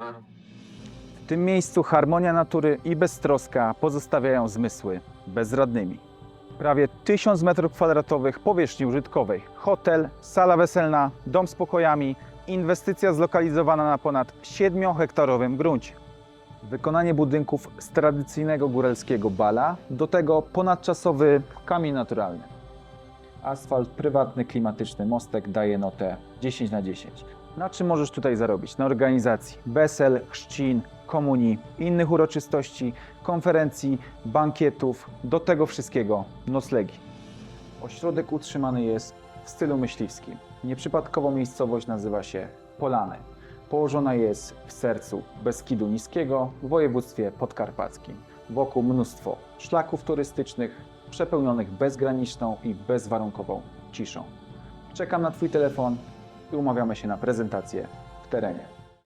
W tym miejscu harmonia natury i beztroska pozostawiają zmysły bezradnymi. Prawie 1000 m2 powierzchni użytkowej, hotel, sala weselna, dom z pokojami, inwestycja zlokalizowana na ponad 7-hektarowym gruncie. Wykonanie budynków z tradycyjnego góralskiego bala, do tego ponadczasowy kamień naturalny. Asfalt, prywatny, klimatyczny mostek daje notę 10 na 10. Na czym możesz tutaj zarobić? Na organizacji wesel, chrzcin, komunii, innych uroczystości, konferencji, bankietów, do tego wszystkiego noclegi. Ośrodek utrzymany jest w stylu myśliwskim. Nieprzypadkowo miejscowość nazywa się Polany. Położona jest w sercu Beskidu Niskiego w województwie podkarpackim. Wokół mnóstwo szlaków turystycznych przepełnionych bezgraniczną i bezwarunkową ciszą. Czekam na Twój telefon i umawiamy się na prezentację w terenie.